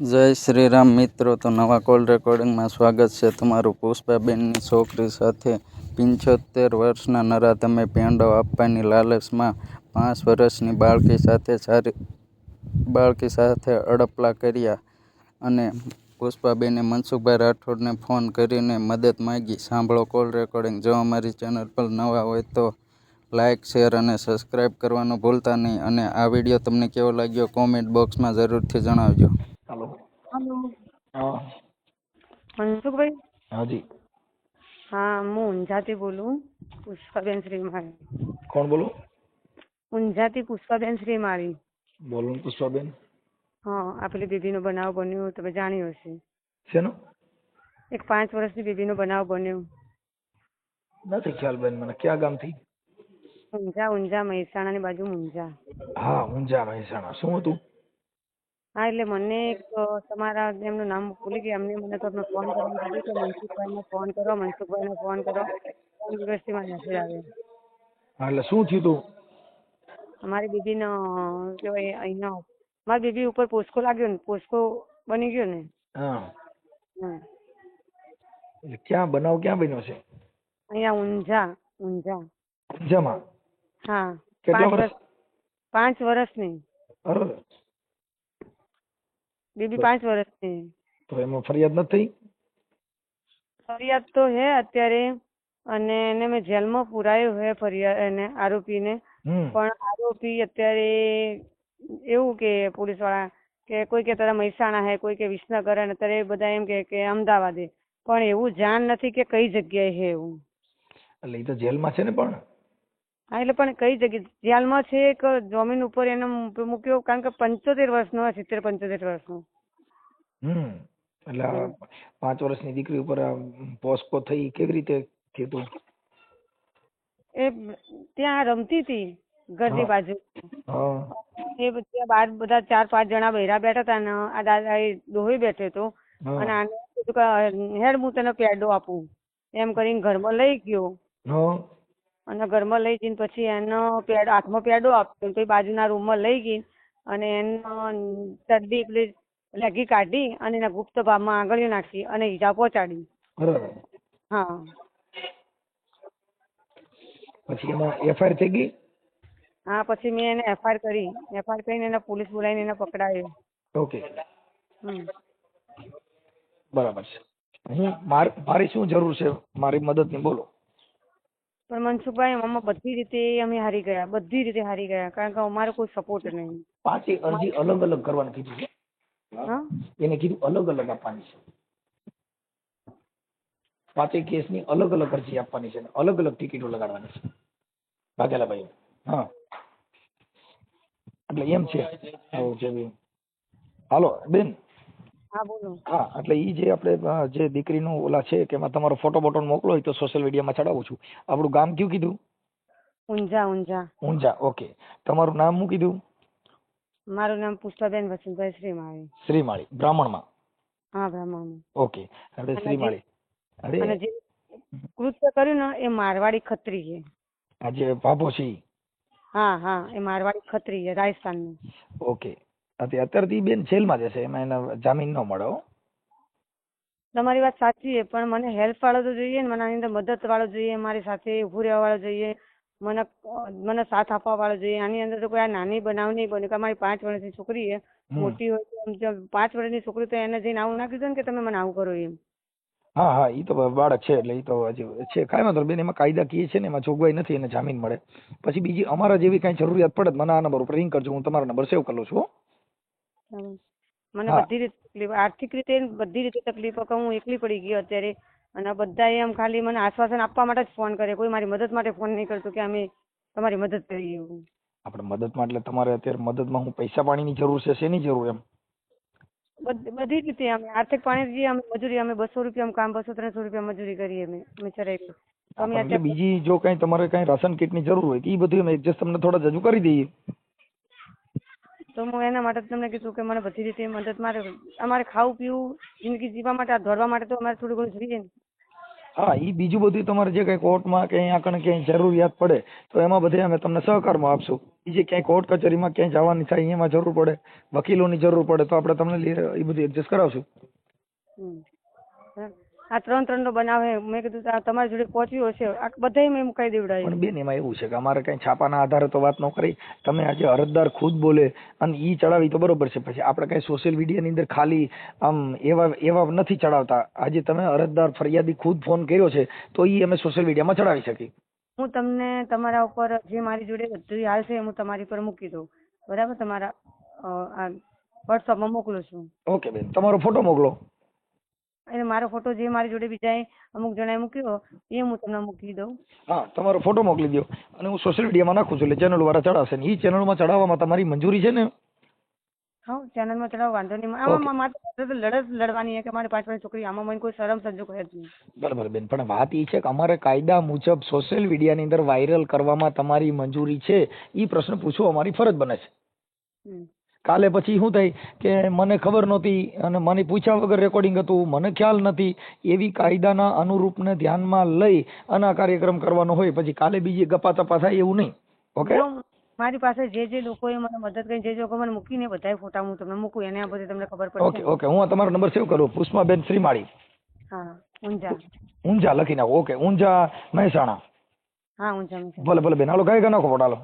જય શ્રી રામ મિત્રો, તો નવા કોલ રેકોર્ડિંગમાં સ્વાગત છે તમારું પુષ્પાબેનની છોકરી સાથે પંચોતેર વર્ષના નરાધમે પેંડો આપવાની લાલચમાં પાંચ વર્ષની બાળકી સાથે સારી, બાળકી સાથે અડપલા કર્યા અને પુષ્પાબેને મનસુખભાઈ રાઠોડને ફોન કરીને મદદ માંગી. સાંભળો કોલ રેકોર્ડિંગ. જો અમારી ચેનલ પર નવા હોય તો લાઇક શેર અને સબસ્ક્રાઈબ કરવાનું ભૂલતા નહીં અને આ વીડિયો તમને કેવો લાગ્યો કોમેન્ટ બોક્સમાં જરૂરથી જણાવજો. હાલો. હલો. હા. મનસુખભાઈ હાજી. હા હું ઊંઝાથી બોલું પુષ્પાબેન શ્રીમાળી. કોણ બોલો? ઊંઝાથી પુષ્પાબેન શ્રીમાળી. બોલો ને પુષ્પાબેન. હા આ પેલી બેબીનો બનાવ બન્યો તમે જાણ્યો હશે. શેનો? એક પાંચ વર્ષની બેબીનો બનાવ બન્યો. નથી ખ્યાલ બેન મને ક્યાં ગામથી? ઊંઝા ઊંઝા મહેસાણાની બાજુ ઊંઝા. હા ઊંઝા મહેસાણા. શું હતું? હા એટલે મને એક તમારા એમનું નામ ભૂલી ગઈ. એમને મને તમને ફોન કરવાનું કીધું કે મનસુખભાઈને ફોન કરો મનસુખભાઈને ફોન કરો. ત્રણ દિવસથી મને મેસેજ આવ્યો. હા એટલે શું થયું તું? અમારી બેબીનો કહેવાય અહીંનો મારી બેબી ઉપર પોસ્કો લાગ્યો ને પોસ્કો બની ગયો ને. હા. હા. એટલે ક્યાં બનાવ ક્યાં બન્યો છે? અહીંયા ઊંઝા ઊંઝા. ઊંઝામાં? હા. કેટલા પાંચ વર્ષ? વર્ષ પાંચ વર્ષની. અરે બેબી પાંચ વર્ષની. તો એમાં ફરિયાદ નથી ફરિયાદ તો હે અત્યારે અને એને મેં જેલમાં પુરાયો હે ફરિયાદ એને આરોપીને. પણ આરોપી અત્યારે એવું કે પોલીસવાળા કે કોઈ કે તારા મહેસાણા હે કોઈ કે વિસનગર અને અત્યારે બધા એમ કે કે અમદાવાદે. પણ એવું જાણ નથી કે કઈ જગ્યાએ હે એવું. એટલે એ તો જેલમાં છે ને પણ? હા એટલે પણ કઈ જગ્યાએ? જેલમાં છે કે જમીન ઉપર એને મૂક્યો કારણ કે પંચોતેર વર્ષનો સિત્તેર પંચોતેર વર્ષનો. હમ એટલે પાંચ વર્ષની દીકરી ઉપર પોસ્કો થઈ કેવી રીતે થયું એ ત્યાં રમતી હતી ઘરની. બાજુ. એ પછી બાર બધા ચાર પાંચ જણા બૈરા બેઠા હતા ને આ દાદા એ દોહી બેઠો હતો. અને આને હેડ હું તને પેડો આપું. એમ કરીને ઘરમાં લઈ ગયો. અને ઘરમાં લઈ જઈને પછી એનો પેડ હાથમાં પેડો આપ્યો પછી બાજુના રૂમમાં લઈ ગઈ અને એનો ચડ્ડી પેલી લેગી કાઢી અને એના ગુપ્ત ભાગમાં આંગળીઓ નાખી અને ઈજા પહોંચાડી. હા. પછી એમાં એફઆઈઆર થઈ ગઈ? હા પછી મેં એને એફઆઈઆર કરી. એફઆઈઆર કરીને એને પોલીસ બોલાવીને એને પકડાયો. ઓકે. બરાબર છે. હું મારી શું જરૂર છે? મારી મદદની બોલો. પણ મનસુખભાઈ અમે બધી રીતે અમે હારી ગયા બધી રીતે હારી ગયા કારણ કે અમારો કોઈ સપોર્ટ નહીં. પાછી અરજી અલગ અલગ કરવાનું કીધું છે? એને કીધું અલગ અલગ આપવાની છે. પાંચે કેસની અલગ અલગ અરજી આપવાની છે અને અલગ અલગ ટિકિટો લગાડવાની છે. ભાગેલા ભાઈ હા. એટલે એમ છે. હાલો બેન. હા એટલે ઈ જે આપણે જે દીકરીનું ઓલા છે કે એમાં તમારો ફોટો બોટો મોકલો હોય તો સોશિયલ મીડિયામાં ચડાવું છું. આપણું ગામ કયું કીધું? ઊંઝા ઊંઝા. ઊંઝા ઓકે તમારું નામ શું કીધું? મારું નામ પુષ્પાબેન વસંતભાઈ શ્રીમાળી. શ્રીમાળી બ્રાહ્મણમાં? હા બ્રાહ્મણ ઓકે હવે શ્રીમાળી અને જે કૃત્ય કર્યું ને એ મારવાડી ખત્રી છે. આ જે ભાભો છે હા હા એ મારવાડી ખત્રી છે રાજસ્થાનનું. ઓકે અત્યારે અત્યારથી બેન જેલમાં જશે એમાં એને જામીન ન મળે હો. તમારી વાત સાચી છે પણ મને હેલ્પ વાળો તો જોઈએ ને મને આની અંદર મદદ વાળો જોઈએ મારી સાથે ઊભું રહેવા વાળો જોઈએ મને મને સાથ આપવા વાળો જોઈએ. આની અંદર તો કોઈ આ નાની બનાવ નહીં બને કે મારી પાંચ વર્ષની છોકરી છે મોટી હોય તો પાંચ વર્ષની છોકરી તો એને જઈને આવું ના કીધું ને કે તમે મને આવું કરો એમ. હા હા એ તો બાળક છે એટલે એ તો હજી છે કાંઈ વાંધો બેન એમાં કાયદાકીય છે ને એમાં જોગવાઈ નથી એને જામીન મળે. પછી બીજી અમારા જેવી કાંઈ જરૂરિયાત પડે મને આ નંબર ઉપર રિંગ કરજો હું તમારો નંબર સેવ કરી લઉં છું. મને બધી રીતે તકલીફ આર્થિક રીતે બધી રીતે તકલીફો કે હું એકલી પડી ગઈ અત્યારે અને બધા એમ ખાલી મને આશ્વાસન આપવા માટે જ ફોન કરે. કોઈ મારી મદદ માટે ફોન નહીં કરતું કે અમે તમારી મદદ કરીએ એવું. આપણે મદદમાં એટલે તમારે અત્યારે મદદમાં હું પૈસા પાણીની જરૂર છે શેની જરૂર એમ? બધ- રીતે અમે આર્થિક પાણી જે અમે મજૂરી અમે બસો રૂપિયા કામ બસો ત્રણસો રૂપિયા મજૂરી કરીએ અમે અમે ચરાવી બીજી જો કઈ તમારે કઈ રાશન કીટની જરૂર હોય તો ઈ બધું અમે એડજસ્ટ તમને થોડા જજુ કરી દઈએ. તો હું એના માટે તમને કીધું કે મને બધી રીતે મદદ મારે. અમારે ખાવું પીવું જિંદગી જીવવા માટે આ ધોરવા માટે તો અમારે થોડું ઘણું જોઈએ ને. હા ઈ બીજું બધું તમારે જે કઈ કોર્ટમાં કે અહીંયા કણે ક્યાંય જરૂરિયાત પડે તો એમાં બધે અમે તમને સહકારમાં આપશું. બીજે ક્યાંય કોર્ટ કચેરીમાં ક્યાંય જવાની થાય એમાં જરૂર પડે. વકીલોની જરૂર પડે તો આપણે તમને એ બધું એડજસ્ટ કરાવશું. આ ત્રણ ત્રણ નો બનાવે મેં કીધું આ તમારી જોડે પહોંચ્યું હશે. આ બધાય મેં મુકાઈ દેવડાવી પણ બેન એમાં એવું છે કે અમારે કઈ છાપાના આધારે તો વાત ન કરી. તમે આજે અરજદાર ખુદ બોલે અને ઈ ચડાવી તો બરોબર છે. પછી આપણે કઈ સોશિયલ મીડિયાની અંદર ખાલી આમ એવા એવા નથી ચડાવતા. આજે તમે અરજદાર ફરિયાદી ખુદ ફોન કર્યો છે તો ઈ અમે સોશિયલ મીડિયામાં ચડાવી શકીએ. હું તમને તમારા ઉપર જે મારી જોડે બધું હાલ છે હું તમારી પર મૂકી દઉં. બરાબર? તમારા વોટ્સઅપમાં મોકલું છું. ઓકે બેન તમારો ફોટો મોકલો. અને મારો ફોટો જે મારી જોડે બીજાએ અમુક જણાએ મૂક્યો એ હું તમને મૂકી દઉં. હા તમારો ફોટો મોકલી દો અને હું સોશિયલ મીડિયામાં નાખું છું એટલે ચેનલ વાળા ચડાવશે ને એ ચેનલમાં ચડાવવામાં તમારી મંજૂરી છે ને? હા ચેનલમાં ચડાવ વાંધો નહીં. આમાં મારે લડત લડવાની છે કે મારી પાંચ પાંચ છોકરી આમાં મને કોઈ શરમ સંજોગ હોય જ નહીં. બરાબર બેન પણ વાત એ છે કે અમારે કાયદા મુજબ સોશિયલ મીડિયાની અંદર વાયરલ કરવામાં તમારી મંજૂરી છે. ઈ પ્રશ્ન પૂછવો અમારી ફરજ બને છે. કાલે પછી શું થાય કે મને ખબર નહોતી અને મને પૂછ્યા વગર રેકોર્ડિંગ હતું. મને ખ્યાલ નથી. એવી કાયદાના અનુરૂપને ધ્યાનમાં લઈ અને આ કાર્યક્રમ કરવાનો હોય. પછી કાલે બીજી ગપા તપા થાય એવું નહીં. ઓકે? મારી પાસે જે જે લોકોએ મને મદદ કરી જે જે લોકો મને મૂકીને બધાય ફોટા હું તમને મૂકું એને આ બધી તમને ખબર ઓકે પડશે ઓકે હું તમારો નંબર સેવ કરું. પુષ્પાબેન શ્રીમાળી. હા ઊંઝા. ઊંઝા લખી નાખો. ઓકે ઊંઝા મહેસાણા. હા ઊંઝા ભલે ભલે બેન. હાલો કઈ નાખો ફોટા હાલો.